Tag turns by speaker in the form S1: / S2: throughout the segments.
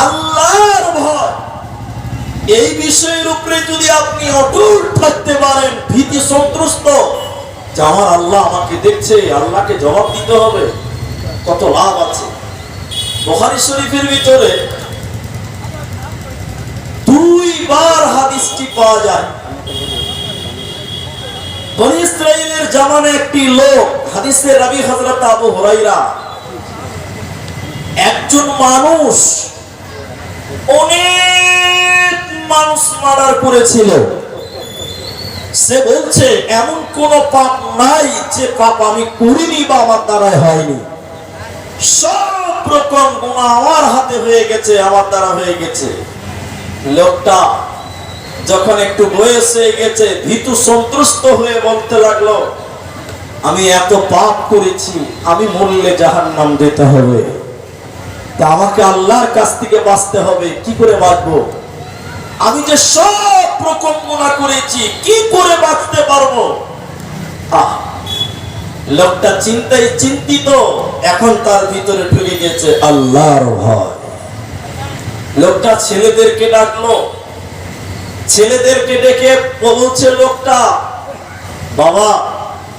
S1: আল্লাহর ভয়। এই বিষয়ের উপরে যদি আপনি অটুট থাকতে পারেন, ভীতি সন্ত্রস্ত, যে আমার আল্লাহ আমাকে দেখছে, আল্লাহকে জবাব দিতে হবে, কত লাভ আছে। বখারি শরীফের ভিতরে দুইবার হাদিসটি পাওয়া যায়। বনি ইসরায়েলের জামানে একটি লোক হাদিসের রাবি হযরত আবু হুরাইরা একজন মানুষ অনেক মানুষ মার্ডার করেছিল। সে বলছে, এমন কোন পাপ নাই যে পাপ আমি করিনি বা আমার দ্বারাই হয়নি। সব রকম গুণা আমার হাতে হয়ে গেছে, আমার দ্বারা হয়ে গেছে। লোকটা যখন একটু বয়স হয়ে গেছে, ভীতু সন্ত্রস্ত হয়ে বলতে লাগল, আমি এত পাপ করেছি, আমি মরলে জাহান নাম দিতে হবে। তা আমাকে আল্লাহর কাছ থেকে বাঁচতে হবে। কি করে বাঁচবো? আমি যে সব গুণা করেছি, কি করে বাঁচতে পারব? আহ, লোকটা চিন্তায় চিন্তিত, এখন তার ভিতরে ঢুকে গেছে আল্লাহর লোকটা ছেলেদেরকে ডাকলো। ছেলেদেরকে ডেকে বলছে, লোকটা, বাবা,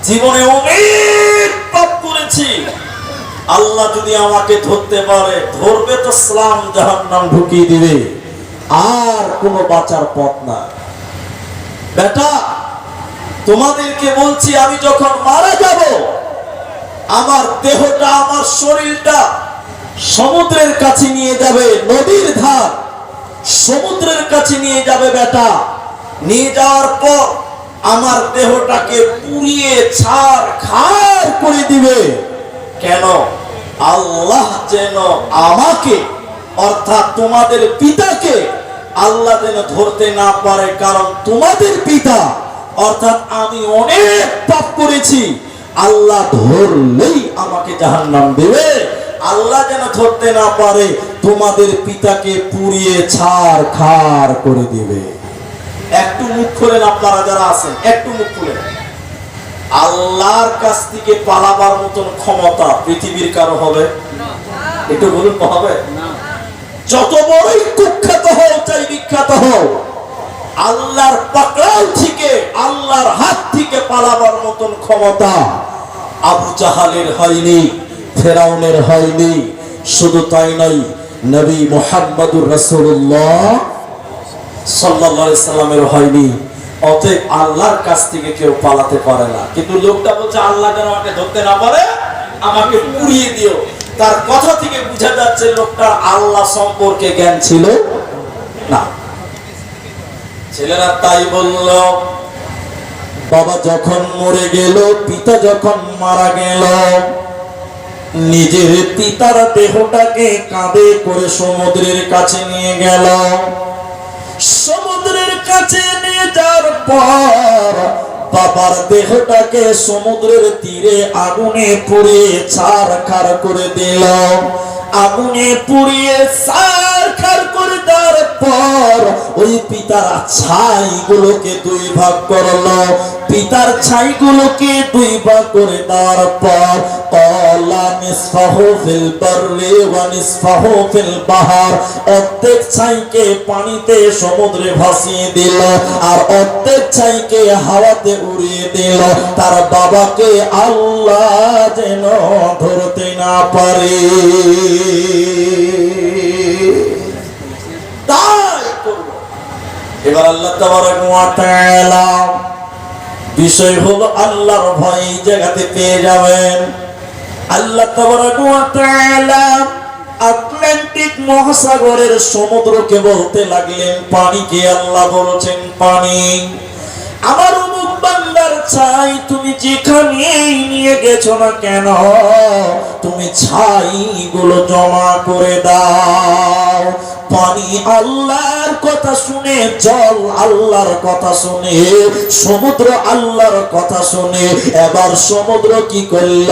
S1: জীবনে অনেক পাপ করেছি। আল্লাহ যদি আমাকে ধরতে পারে, ধরবে তো সালাম জাহান্নাম ঢুকিয়ে দিবে। আর কোনো বাঁচার পথ না বেটা, তোমাদেরকে বলছি, আমি যখন মারা যাব, আমার দেহটা, আমার শরীরটা সমুদ্রের কাছে নিয়ে যাবে, নদীর ধার সমুদ্রের কাছে নিয়ে যাবে বেটা। নিয়ে যাওয়ার পর আমার দেহটাকে পুড়িয়ে ছাড় খার করে দিবে। কেন? আল্লাহ যেন আমাকে, অর্থাৎ তোমাদের পিতাকে, আল্লাহ যেন ধরতে না পারে, কারণ তোমাদের পিতা, অর্থাৎ আমি অনেক পাপ করেছি। আল্লাহ ধরলেই আমাকে জাহান্নাম দেবে। আল্লাহ যেন ধরতে না পারে, তোমাদের পিতাকে পুড়িয়ে ছাড় খার করে দেবে। একটু মুখ খুলেন আপনারা যারা আছেন, একটু মুখ খুলেন। আল্লাহর কাছ থেকে পালাবার মতন ক্ষমতা পৃথিবীর কারও হবে? একটু বলুন, হবে? যত বড়ই কুখ্যাত হও, চাই বিখ্যাত হও, আল্লাহর পাকড়াও থেকে, আল্লাহর হাত থেকে পালাবার মতন ক্ষমতা আবু জাহালের হয়নি, ফেরাউনের হয়নি, শুধু তাই নাই নবী মোহাম্মদুর রসুল্লাহ আলাইহি সাল্লামের হয়নি। অতএব আল্লাহর কাছ থেকে কেউ পালাতে পারে না। কিন্তু লোকটা বলছে, আল্লাহ যেন আমাকে ধরতে না পারে, আমাকে পুড়িয়ে দিও। তার কথা থেকে বোঝা যাচ্ছে লোকটা আল্লাহ সম্পর্কে জ্ঞান ছিল না। ছেলেরা তাই বলল, বাবা যখন মরে গেল, পিতা যখন মারা গেল, নিজের পিতার দেহটাকে কাঁধে করে সমুদ্রের কাছে নিয়ে গেল। সমুদ্রের কাছে নিয়ে পর বাবার দেহটাকে সমুদ্রের তীরে আগুনে পুড়িয়ে ছাড় খার করে দিল। আগুনে পুড়িয়ে সার খার করে দেওয়ার পর ওই পিতার ছাইগুলোকে দুই ভাগ করল। পিতার ছাইগুলোকে দুই ভাগ করে দেওয়ার পর ছাইকে পানিতে সমুদ্রে ভাসিয়ে দিল আর অর্ধেক ছাইকে হাওয়াতে উড়িয়ে দিল। তার বাবাকে আল্লাহ যেন ধরতে না পারে। তাই করল এবার আল্লাহ বিষয় হলো আল্লাহর ভয় জায়গাতে পেয়ে যাবেন। আল্লাহ তাবারাক ওয়া তাআলা আটলান্টিক মহাসাগরের সমুদ্রকে বলতে লাগলেন, পানিকে আল্লাহ বলছেন পানি। আমার অমুক বান্দার ছাই তুমি যেখানেই নিয়ে গেছো না কেন, তুমি ছাই গুলো জমা করে দাও। পানি আল্লাহর কথা শুনে, জল আল্লাহর কথা শুনে, সমুদ্র আল্লাহর কথা শুনে, এবার সমুদ্র কি করল?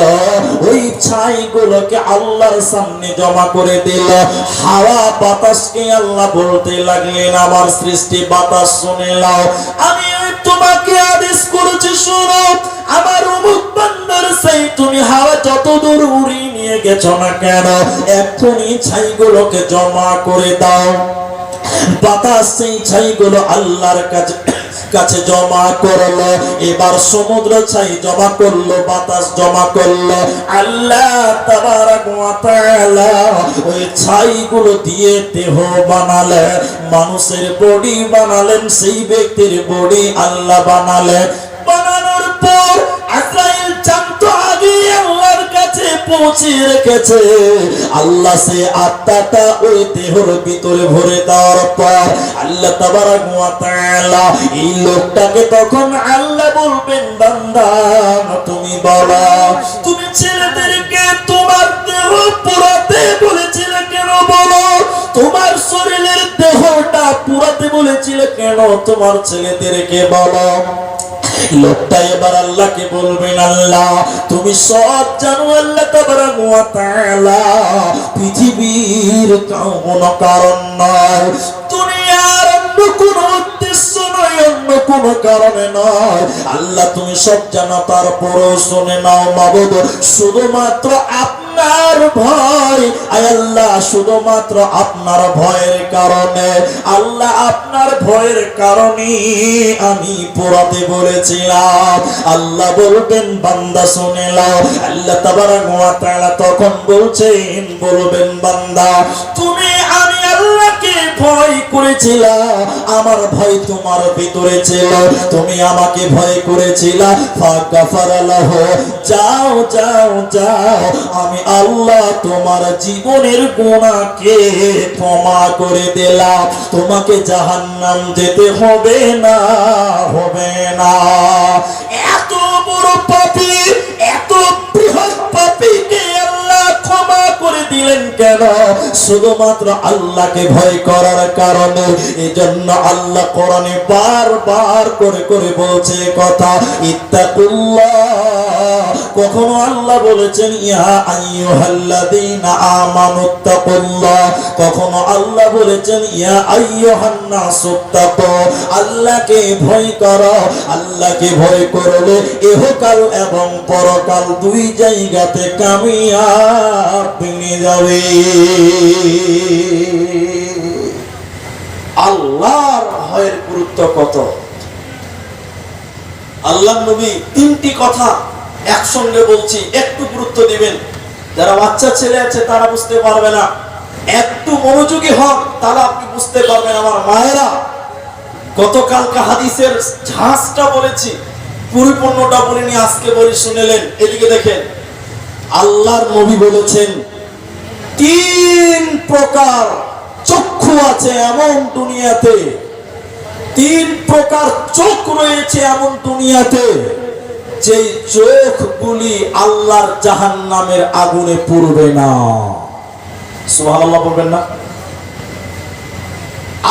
S1: ওই ছাই গুলোকে আল্লাহর সামনে জমা করে দিল। হাওয়া বাতাসকে আল্লাহ বলতে লাগলেন, আমার সৃষ্টি বাতাস শুনে লাও আমি তোমাকে আদেশ করেছে, শোনো। আমার অমুক বান্দার সেই তুমি হাওয়া যত দূর উড়িয়ে নিয়ে গেছো না কেন এখনই ছাইগুলোকে জমা করে দাও। বাতাস সেই ছাইগুলো আল্লাহর কাছে কাছে জমা করল, এবার সমুদ্র ছাই জমা করল, বাতাস জমা করল। আল্লাহ ওই ছাইগুলো দিয়ে দেহ বানালে মানুষের বডি বানালেন, সেই ব্যক্তির বডি আল্লাহ বানালেন। পৌঁছে রেখেছে। আল্লাহ সে আত্মাটা ওই দেহর ভিতরে ভরে দেওয়ার পর আল্লাহ তাবারাক এই লোকটাকে তখন আল্লাহ বলবেন, বান্দা, তুমি বলো তুমি ছেলেদেরকে তোমার দেহ পুরাতে বলেছিলে কেন বলো? তোমার শরীরের দেহটা পুরাতে বলেছিলে কেন? তোমার ছেলেদেরকে বলো। লোকটা এবার আল্লাহকে বলবেন, আল্লাহ, তুমি সব জানো, আল্লাহ ওয়া তাআলা পৃথিবীর কোনো কারণ নয় দুনিয়ার অন্য কোনো উদ্দেশ্য নয় অন্য কোনো কারণে নয় আল্লাহ, তুমি সব জানো, তারপরও শুনে নাও মাবুদ শুধুমাত্র আপনার ভয়। আল্লাহ, শুধুমাত্র আপনার ভয়ের কারণে। আল্লাহ, আপনার ভয়ের কারণে আমি পোড়াতে বলেছিলাম। আল্লাহ বলবেন, বান্দা শুনে আল্লাহ তখন বলছেন, বলবেন, বান্দা, তুমি ভয় করেছিলা, আমার ভয় তোমার ভিতরে ছিল। তুমি আমাকে ভয় করেছিলা যাও যাও যাও, আমি আল্লাহ তোমার জীবনের গুণাকে ক্ষমা করে দিলাম। তোমাকে জাহান্নাম যেতে হবে না হবে না। এত বড় পাপী কেন? শুধুমাত্র আল্লাহকে ভয় করার কারণে। এই জন্য আল্লাহ কোরআনে বারবার করে করে বলছে কথা, ইত্তাকুল্লাহ কখনো আল্লাহ বলেছেন ইহা আইয়ুহাল্লাযীনা আমানুত্তাকুল্লাহ। কখনো আল্লাহ বলেছেন, ইয়া আইয়ুহান নাসুত্তাকু আল্লাহকে ভয় করো, আল্লাহকে ভয় করলে ইহকাল এবং পরকাল দুই জায়গাতে কামিয়াব ভেঙে যাবে। আল্লাহর ভয়ের গুরুত্ব কত? আল্লাহ নবী তিনটি কথা একসঙ্গে বলছি, একটু গুরুত্ব দিবেন। যারা বাচ্চা ছেলে আছে, তারা বুঝতে পারবে না। একটু মনোযোগী হন তারা আপনি বুঝতে পারবেন আমার মায়েরা। গতকালকে হাদিসের ঝাঁসটা বলেছি পরিপূর্ণটা বলিনি আজকে বলি, শুনেলেন। এদিকে দেখেন, আল্লাহর নবী বলেছেন, তিন প্রকার চক্ষু আছে এমন দুনিয়াতে। তিন প্রকার চোখ রয়েছে এমন দুনিয়াতে। যে চোখগুলি আল্লাহর জাহান নামের আগুনে পুড়বে না। সুবহানাল্লাহ বলবেন না।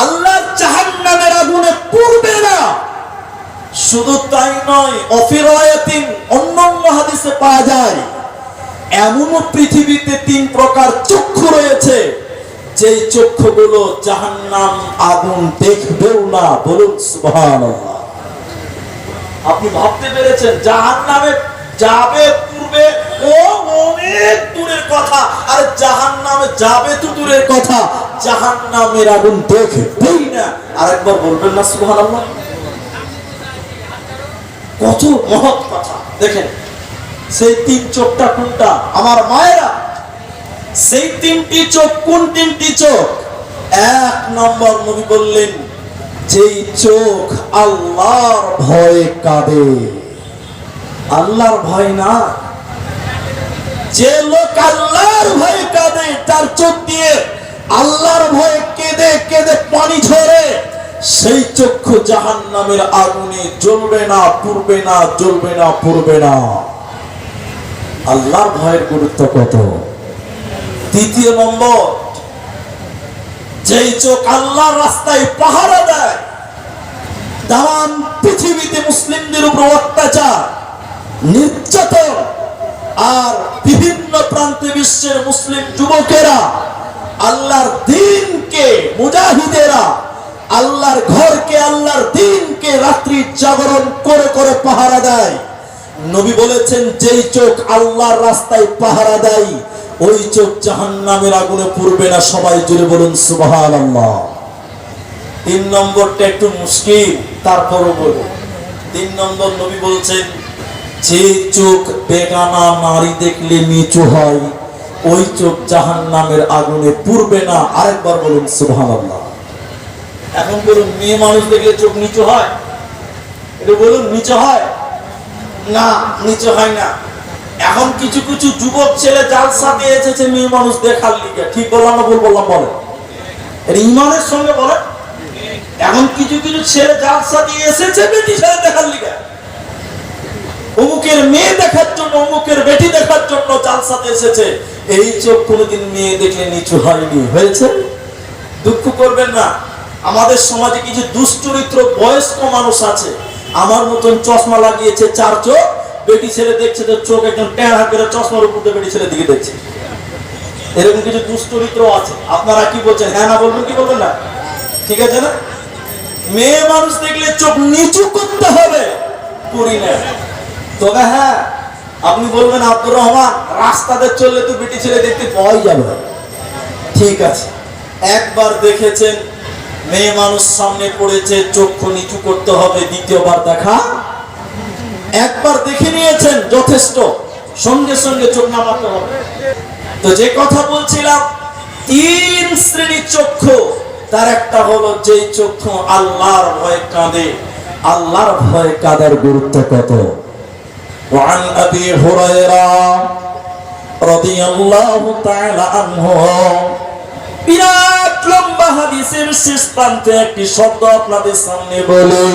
S1: আল্লাহর জাহান নামের আগুনে পুড়বে না। শুধু তাই নয়, অফিরায়াতিন অন্য হাদিসে পাওয়া যায়, এমনও পৃথিবীতে তিন প্রকার চক্ষু রয়েছে, যেই চক্ষুগুলো জাহান্নাম আগুন দেখবেও না, বলুন সুবহানাল্লাহ। আপনি ভাবতে পেরেছেন জাহান নামে যাবে, পূর্বে ও অনেক দূরের কথা, আর জাহান নামে যাবে তো দূরের কথা জাহান নামের আগুন দেখবেই না। আরেকবার বলবেন না, সুবহানাল্লাহ। কত মহৎ কথা। দেখেন, সেই তিন চোখটা কোনটা? আমার মায়েরা। সেই তিনটি চোখ, কোন তিনটি চোখ? এক নম্বর নবী বললেন যেই চোখ আল্লাহর ভয়ে কাঁদে। আল্লাহর ভয় না। যে লোক আল্লাহর ভয়ে কাঁদে, তার চোখ দিয়ে আল্লাহর ভয়ে কেঁদে কেঁদে পানি ঝরে, সেই চক্ষু জাহান নামের আগুনে জ্বলবে না, পুড়বে না, জ্বলবে না, পুড়বে না। আল্লাহর ভয়ের গুরুত্ব কত? তৃতীয় নম্বর, যেই চোখ আল্লাহর রাস্তায় পাহারা দেয় তাম পৃথিবীতে মুসলিমদের উপর অত্যাচার, নির্যাতন, আর বিভিন্ন প্রান্তে বিশ্বের মুসলিম যুবকেরা, আল্লাহর দিনকে মুজাহিদেরা, আল্লাহর ঘরকে, আল্লাহর দিনকে রাত্রি জাগরণ করে করে পাহারা দেয়। নবী বলেছেন, যেই চোখ আল্লাহর রাস্তায় পাহারা দেয়, ওই চোখ জাহান্নামের আগুনে পড়বে না। সবাই জুড়ে বলুন, সুবহানাল্লাহ। তিন নম্বরটা একটু মুশকিল, তারপরও বলব। তিন নম্বর নবী বলছেন, যে চোখ বেগানা নারী দেখলে নিচু হয়, ওই চোখ জাহান নামের আগুনে পুরবে না। আরেকবার বলুন, সুবহানাল্লাহ। এখন বলুন, মেয়ে মানুষ দেখলে চোখ নিচু হয়? এটা বলুন, নিচু হয়? না, নিচু হয় না। এখন কিছু কিছু যুবক ছেলে যার সাথে এসেছে, মেয়ে মানুষ দেখার লিগে। ঠিক বললাম না ভুল বললাম বলে এটা ইমানের সঙ্গে বলে এখন কিছু কিছু ছেলে যার সাথে এসেছে বেটি ছেলে দেখার লিগে। অমুকের মেয়ে দেখার জন্য, অমুকের বেটি দেখার জন্য সাথে এসেছে। এই চোখ কোনোদিন মেয়ে দেখলে নিচু হয়নি। হয়েছে? দুঃখ করবেন না। আমাদের সমাজে কিছু দুশ্চরিত্র বয়স্ক মানুষ আছে। আমার মতন চশমা লাগিয়েছে চার চোখ, বেটি ছেলে দেখছে তো চোখ একদম টেঁড়া করে চশমার উপর দিয়ে বেটি ছেলে দিকে দেখছে। এরকম কিছু দুশ্চরিত্র আছে। আপনারা কি বলছেন? হ্যাঁ না বলবেন কি বলবেন না? ঠিক আছে না? মেয়ে মানুষ দেখলে চোখ নিচু করতে হবে। করি না। তবে হ্যাঁ আপনি বলবেন আব্দুর রহমান, রাস্তাতে চললে তো বেটি ছেলে দেখতে পাওয়াই যাবে ঠিক আছে। একবার দেখেছেন, মেয়ে মানুষ সামনে পড়েছে, চক্ষু নিচু করতে হবে, দ্বিতীয়বার দেখা। একবার দেখে নিয়েছেন, যথেষ্ট। সঙ্গে সঙ্গে চোখ নামাতে হবে। তো যে কথা বলছিলাম, তিন শ্রেণির চক্ষু। তার একটা হলো যেই চক্ষু আল্লাহর ভয়ে কাঁদে আল্লাহর ভয়ে কাঁদার গুরুত্ব কত وعن أبي هريرة رضي الله تعالى عنه বিরাট লম্বা হাদিসের শেষ প্রান্তে একটি শব্দ আপনাদের সামনে বলি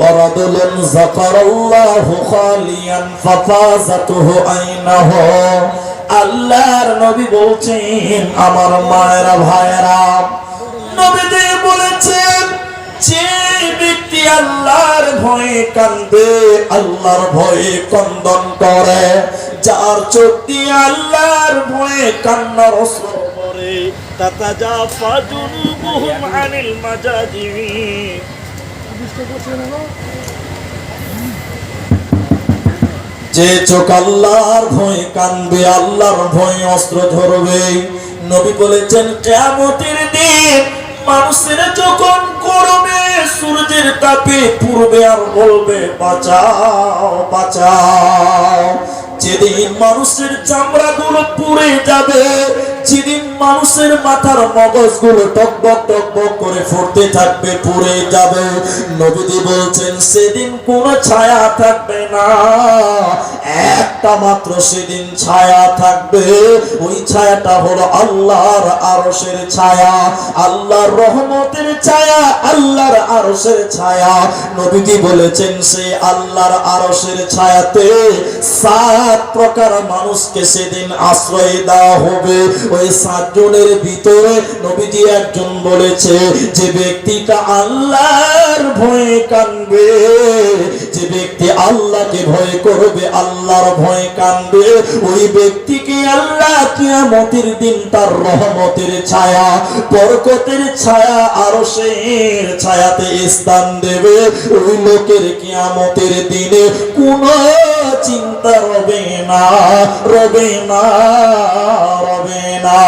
S1: ورجل ذكر الله خاليا ففازته عينه আল্লাহর নবী বলছেন আমার মায়েরা ভাইয়েরা বলেছেন, যে ব্যক্তি আল্লাহর ভয়ে কান্দে, আল্লাহর ভয়ে কন্দন করে। যার চোখ দিয়ে আল্লাহর ভয়ে কান্নার অস্ত্র
S2: করে তাতাজাফা জুনুবুহুম
S1: যে চোখ আল্লাহর ভয়ে আল্লাহর ভয়ে অস্ত্র ধরবে। নবী বলেছেন কেমতের দিন মানুষের যখন গরমে সূর্যের তাপে পূর্বে আর বলবে, বাঁচাও বাঁচাও। যেদিন মানুষের চামড়া গুলো পুড়ে যাবে যেদিন মানুষের মাথার মগজগুলো টকবক টকবক করে ফুটতে থাকবে, পুড়ে যাবে। নবীজি বলছেন, সেদিন কোনো ছায়া থাকবে না। একটা মাত্র সেদিন ছায়া থাকবে। ওই ছায়াটা হলো আল্লাহর আরশের ছায়া। আল্লাহর রহমতের ছায়া, আল্লাহর আরশের ছায়া। নবীজি বলেছেন, সে আল্লাহর আরশের ছায়াতে সাত প্রকার মানুষকে সেদিন আশ্রয় দেওয়া হবে। ওই সাতজনের ভিতরে নবীজি একজন বলেছে যে ব্যক্তিটা আল্লাহর ভয়ে কানবে ব্যক্তি আল্লাহকে ভয় করবে, আল্লাহর ভয়ে কানবে। ওই ব্যক্তিকে আল্লাহ কিয়ামতের দিন তার রহমতের ছায়া, বরকতের ছায়া, আরশের ছায়াতে স্থান দেবে। ওই লোকের কিয়ামতের দিনে কোনো চিন্তা রবে না রবে না রবে না।